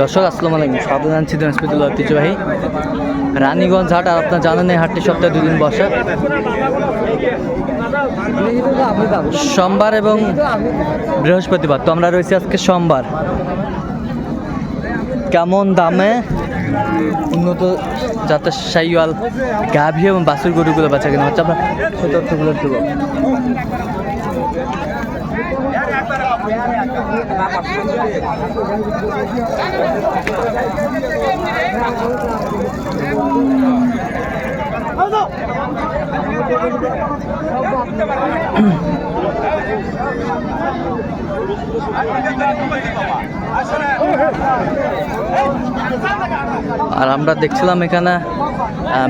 দর্শক, আসসালামু আলাইকুম। স্বাগত জানছি দিনাজপুর ঐতিহ্যবাহী রানীগঞ্জ হাট। আর আপনার জানেন, এই হাটটি সপ্তাহে দুদিন বসে। সোমবার এবং বৃহস্পতিবার। তো আমরা রয়েছি আজকে সোমবার। কেমন দামে উন্নত জাতের সাইওয়াল গাভী এবং বাছুর গরুগুলো বাচ্চা কেনা হচ্ছে? তথ্যগুলো দেবো আর আমরা দেখছিলাম এখানে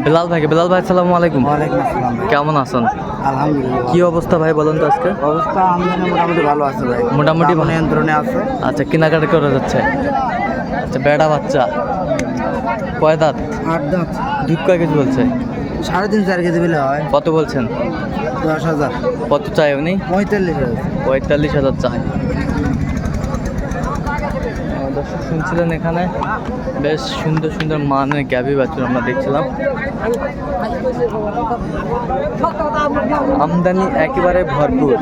বেলাল ভাইকে। বেলাল ভাই আসসালামু আলাইকুম। কেমন আছেন? আলহামদুলিল্লাহ। কি অবস্থা ভাই বলুন তো আজকে? অবস্থা আমদানি মোটামুটি ভালো আছে ভাই। মোটামুটি। নিয়ন্ত্রণে আছে। আচ্ছা কেনাকাটা করে যাচ্ছে? আচ্ছা বেড়া বাচ্চা। কয় দাঁত? আট দাঁত। দুধ কয় কেজি বলছে? সাড়ে তিন চার কেজি বিলে হয়। কত বলছেন? দশ হাজার। কত চাই আপনি পঁয়তাল্লিশ হাজার। পঁয়তাল্লিশ হাজার চাই। শুনছিলেন এখানে? বেশ সুন্দর সুন্দর মানের গ্যাবি বাছুর আমরা দেখছিলাম। আমদানি একেবারে ভরপুর।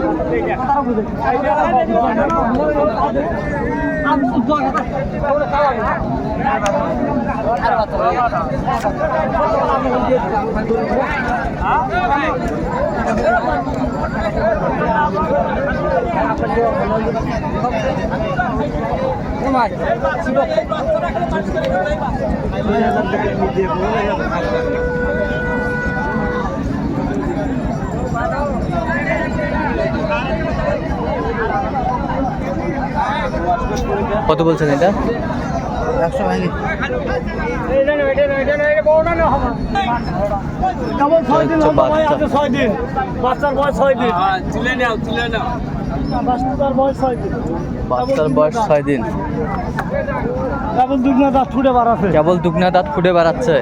কত বলছেন এটা? একশো ভাঙি। হচ্ছে বাচ্চা। ছয় দিন। বাচ্চার বয়স ছয় দিন। বাচ্চার বয়স ছয় দিন বাচ্চার বয়স ছয় দিন। কেবল দুগুনা দাঁত ফুটে বাড়াছে কেবল দুগনা দাঁত ফুটে বেড়াচ্ছে।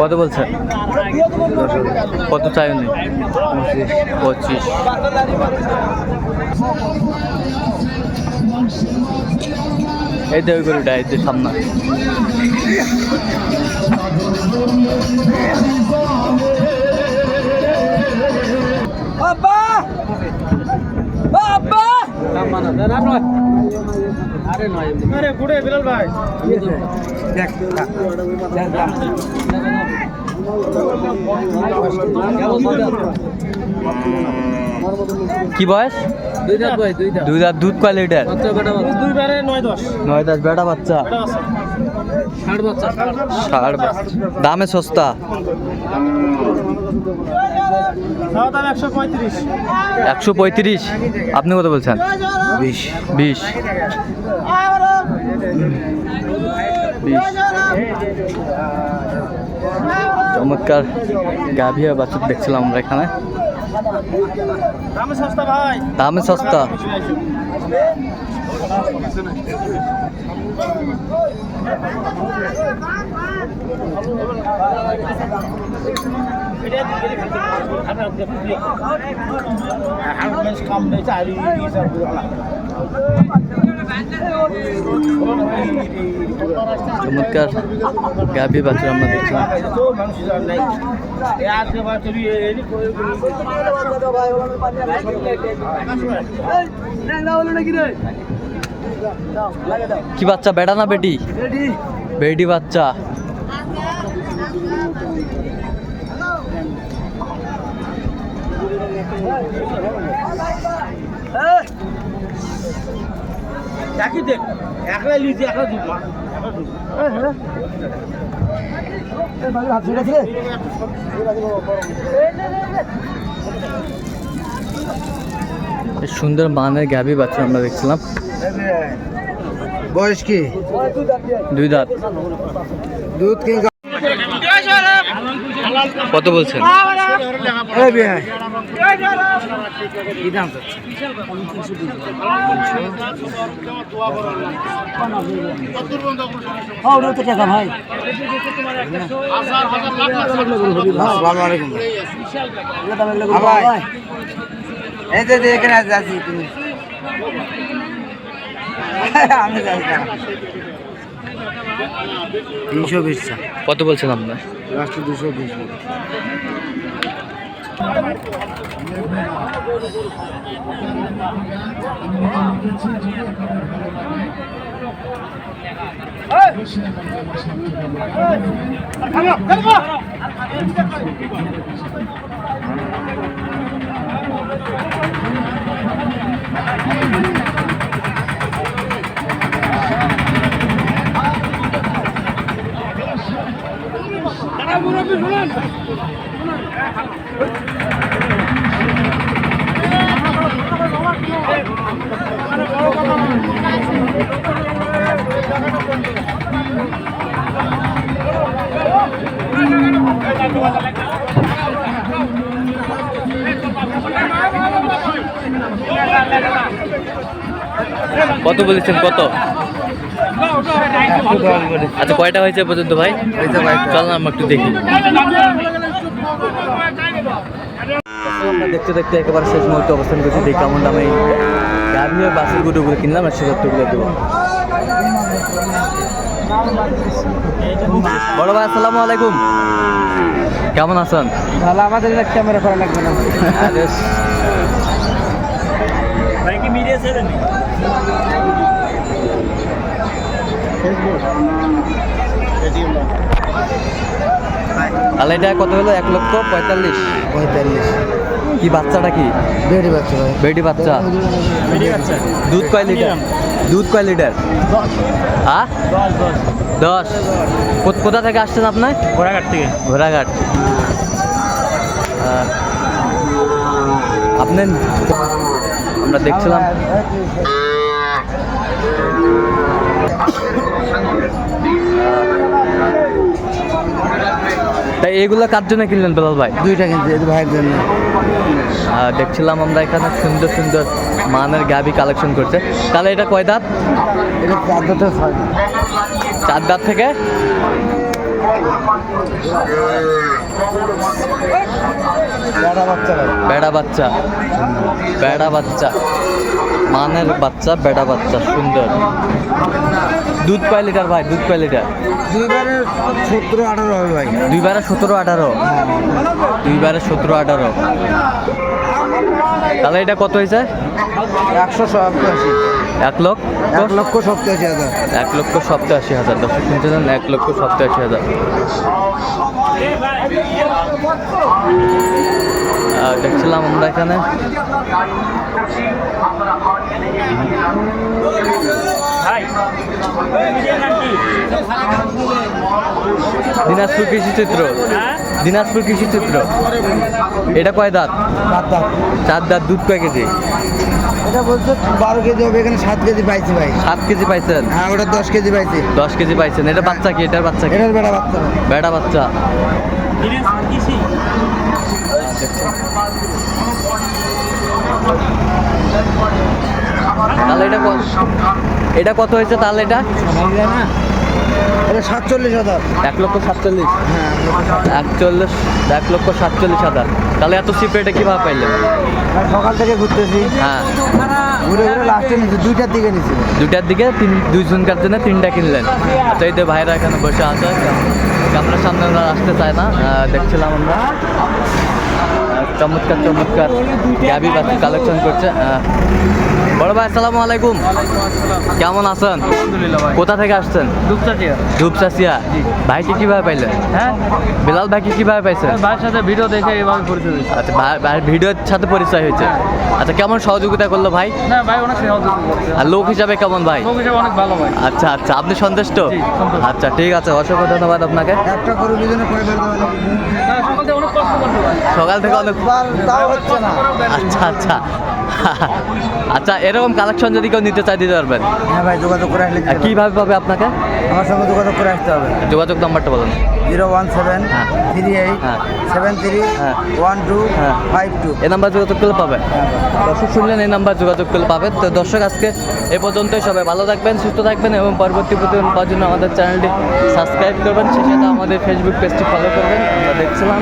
কত বলছেন কত চাই উনি? পঁচিশ। এই ওই গরুটা এই তো সামনে। আরে গুড়ে বিলাল ভাই। কি বয়স? দুই দাঁত ভাই দুই দাঁত। দুই দাঁত দুধ কয় লিটার? দুই বারে নয় দশ। নয় বেটা বাচ্চা? ষাট বাচ্চা। ষাট দামে সস্তা? একশো পঁয়ত্রিশ। একশো পঁয়ত্রিশ? আপনি কত বলছেন? বিশ। বিশ। বিশ। চমৎকার গাভিয়া বাছুর দেখছিলাম আমরা এখানে। দামে সস্তা কম চমৎকার গাভি বাছুর আমরা দেখছিলাম কি বাচ্চা বেটা না বেটি? বেটি বাচ্চা। একই দেখ একলাই লিচি একলা দুধ বেশ সুন্দর মানের গাভি বাচ্চা আমরা দেখছিলাম। বয়স কি? দুই দাঁত। দুধ কি কত বলছেন? ভাই এই যে এখানে তুমি আমি যাচ্ছি তিনশো বিশ কত বলছেন আপনার? লাস্টে দুশো বিশ 가자, 가만! কত বলেছেন কত? আচ্ছা কয়টা হয়েছে পর্যন্ত ভাই? চল না একটু দেখি। আমরা দেখতে দেখতে একেবারে শেষ মুহূর্তে অবস্থান করছি দেখি কেমন দামে গাভী ও বাসের গুঁড়োগুলো কিনলাম আর সে দেবো। বড় ভাই আসসালামু আলাইকুম। কেমন আছেন? তাহলে আমাদের ক্যামেরা করা লাগবে না। আরে ভাই কি মিডিয়া ছেড়ে তাহলে এটা কত হলো? এক লক্ষ পঁয়তাল্লিশ। পঁয়তাল্লিশ। কি বাচ্চাটা কি? বেড়ে বাচ্চা ভাই। বেটি বাচ্চা। দুধ কয় লিটার? দুধ কয় লিটার? হ্যাঁ দশ কোথা থেকে আসছেন আপনার ঘোড়াঘাট থেকে। ঘোড়াঘাট। আহ, আপনি আমরা দেখছিলাম। তাই এগুলো কার জন্য কিনলেন বেলাল ভাই? দুইটা কিনছি এই ভাইয়ের জন্য। দেখছিলাম আমরা এখানে সুন্দর সুন্দর মানের গাবি কালেকশন করছে। তাহলে এটা কয় দাঁত? এটা চার দাঁত থেকে? বেড়া বাচ্চা। বেড়া বাচ্চা। মানের বাচ্চা বেড়া বাচ্চা সুন্দর। দুধ কয় লিটার ভাই? দুধ কয় লিটার? দুইবারে সতেরো আঠারো হবে ভাই। দুইবারে সতেরো আঠারো? দুইবারে সতেরো আঠারো। তাহলে এটা কত হয়েছে? একশো সপ্তাশি এক লক্ষ? এক লক্ষ সপ্তাশি হাজার। এক লক্ষ সপ্তাশি হাজার। দর্শক চান এক লক্ষ সপ্তাশি হাজার। দেখছিলাম আমরা এখানে। দিনাজপুর কৃষি চিত্র। হ্যাঁ দিনাজপুর কৃষি চিত্র। এটা কয় দাঁত? চার দাঁত। দুধ কয় কেজি? এটা বলছে বারো কেজি হবে এখানে সাত কেজি পাইছি ভাই। সাত কেজি পাইছেন? হ্যাঁ ওটা দশ কেজি পাইছি। দশ কেজি পাইছেন। এটা বাচ্চা কি? এটার বাচ্চা কি? এটার বেড়া বাচ্চা। বেড়া বাচ্চা। দিনাজপুর তাহলে এটা এটা কত হয়েছে তাহলে এটা? এটা সাতচল্লিশ হাজার। এক লক্ষ সাতচল্লিশ। হ্যাঁ। এক লক্ষ একচল্লিশ এক লক্ষ সাতচল্লিশ হাজার। তাহলে এত চিপ রেটে কীভাবে পাইলেন সকাল থেকে ঘুরতেছি। হ্যাঁ। ঘুরে ঘুরে লাস্টে নিচ্ছি দুইটার দিকে নিচ্ছি দুইটার দিকে তিন দুইজনকার জন্য তিনটা কিনলেন। আচ্ছা এই যে ভাইরা এখানে বসে আছে ক্যামেরার সামনে আসতে চায় না দেখছিলাম আমরা। চমৎকার চমৎকার গ্যাবি বাচ্চা কালেকশন করছে। বড় ভাই আসসালামু আলাইকুম। কেমন আছেন? কোথা থেকে আসছেন? ধূপচাচিয়া ভাইকে কীভাবে পাইলেন? হ্যাঁ? বিলাল ভাইকে কীভাবে পাইছেন? ভাইয়ের সাথে ভিডিও দেখে এভাবে পরিচয় হয়েছে আচ্ছা ভাই ভাই ভিডিওর সাথে পরিচয় হয়েছে। আচ্ছা কেমন সহযোগিতা করল ভাই? না ভাই অনেক সহযোগিতা আর লোক হিসাবে কেমন ভাই? লোক হিসেবে অনেক ভালো ভাই। আচ্ছা আচ্ছা আপনি সন্তুষ্ট? আচ্ছা ঠিক আছে অসংখ্য ধন্যবাদ আপনাকে। একটা দুজনে করে ফেলতে হবে। না, সকাল থেকে অনেক তাও হচ্ছে না। আচ্ছা আচ্ছা। আচ্ছা এরকম কালেকশন যদি কেউ নিতে চায় দিতে পারবেন? হ্যাঁ ভাই যোগাযোগ করে আসলে। কীভাবে পাবে আপনাকে? আমার সঙ্গে যোগাযোগ করে আসতে হবে। যোগাযোগ নাম্বারটা বলুন। জিরো ওয়ান সেভেন হ্যাঁ। থ্রি এইট হ্যাঁ। সেভেন থ্রি হ্যাঁ। ওয়ান টু হ্যাঁ। Five two. এই নাম্বার যোগাযোগ করলে পাবে। দর্শক শুনলেন এই নাম্বার যোগাযোগ করলে পাবেন তো দর্শক আজকে এ পর্যন্তই। সবাই ভালো থাকবেন সুস্থ থাকবেন এবং পরবর্তী প্রতিদিন পাওয়ার জন্য আমাদের চ্যানেলটি সাবস্ক্রাইব করবেন। সেটা আমাদের ফেসবুক পেজটি ফলো করবেন। আমরা দেখছিলাম।